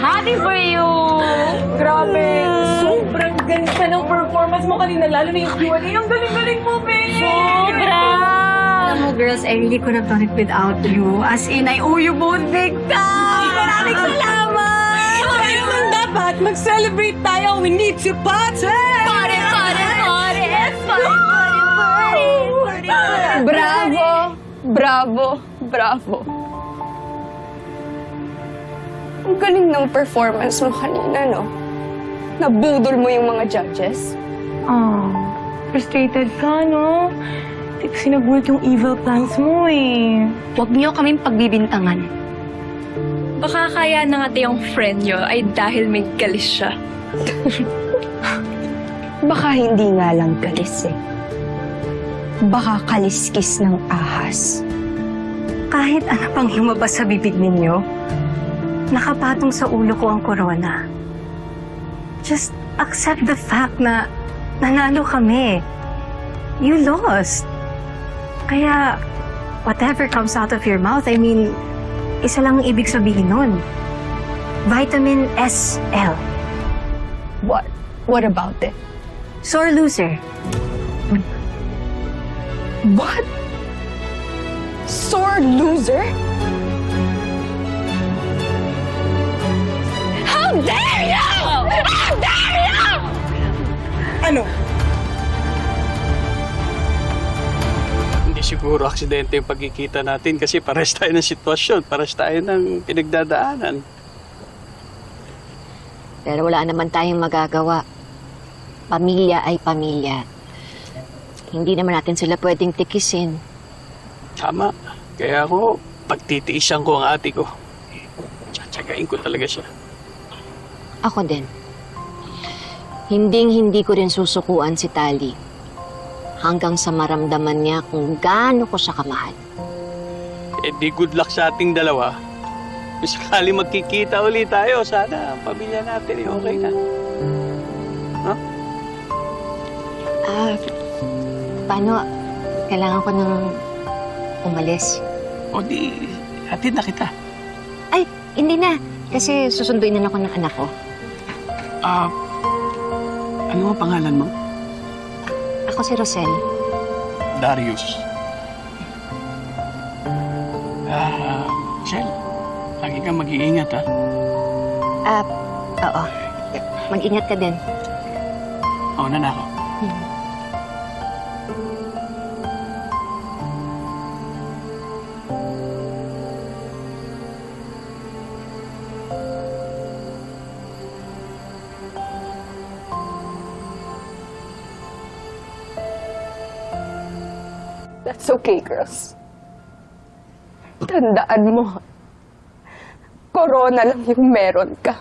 happy for you! Grabe, sobrang ganda ng performance mo kanina, lalo na yung Q&A. Ang galing-galing mo, Benny! Sobra! Alam mo, girls, I really could have done it without you. As in, I owe you both big time! Maraming salamat! Kaya naman dapat mag-celebrate tayo. We need to party! Pare! Yes, pare, pare, pare! Pare, pare! Bravo! Bravo! Bravo! Ang galing ng performance mo kanina, no? Nabudol mo yung mga judges. Oh, frustrated ka, no? Di kasi nag-work yung evil plans mo, eh. Huwag niyo kaming pagbibintangan. Baka kaya na nga yung friend nyo ay dahil may galis siya. Baka hindi nga lang galis eh. Baka kaliskis ng ahas. Kahit ano pang lumabas sa bibig ninyo, nakapatong sa ulo ko ang corona. Just accept the fact na nanalo kami. You lost. Kaya, whatever comes out of your mouth, I mean, isa lang ang ibig sabihin nun. Vitamin SL. What? What about it? Sore loser. What? Sore loser? Dare you! How dare you! Ano? Hindi siguro aksidente yung pagkikita natin kasi pares tayo ng sitwasyon, pares tayo ng pinagdadaanan. Pero wala naman tayong magagawa. Pamilya ay pamilya. Hindi naman natin sila pwedeng tikisin. Tama. Kaya ako, pagtitiisan ko ang ate ko. Tsatsagain ko talaga siya. Ako din. Hinding-hindi ko rin susukuan si Tali. Hanggang sa maramdaman niya kung gaano ko siya kamahal. Eh di good luck sa ating dalawa. Kung sakali magkikita ulit tayo, sana ang pamilya natin eh, okay na. Ah, paano? Kailangan ko nang umalis. O di, hatid na kita. Ay, hindi na. Kasi susunduin na ako ng anak ko. Ah, ano ang pangalan mo? Ako si Rosel. Darius. Ah, Shell, lagi kang mag-iingat ha. Ah, oo. Mag-ingat ka din. Mauna na ako. That's okay, girls. Tandaan mo, corona lang yung meron ka.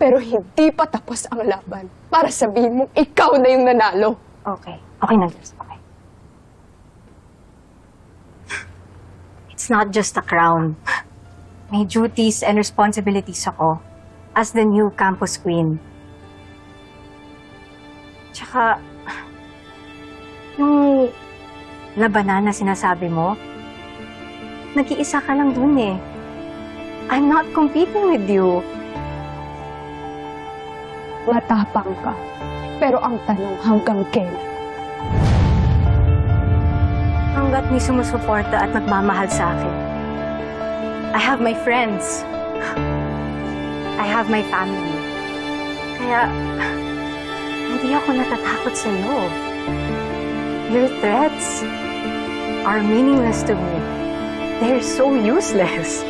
Pero hindi pa tapos ang laban para sabihin mong ikaw na yung nanalo. Okay. Okay na, girls. Okay. It's not just a crown. May duties and responsibilities ako as the new campus queen. Tsaka, labanan na sinasabi mo, nag-iisa ka lang dun eh. I'm not competing with you. Matapang ka. Pero ang tanong hanggang kailan? Hanggat may sumusuporta at nagmamahal sa akin. I have my friends. I have my family. Kaya, hindi ako natatakot sa iyo. Your threats are meaningless to me. They're so useless.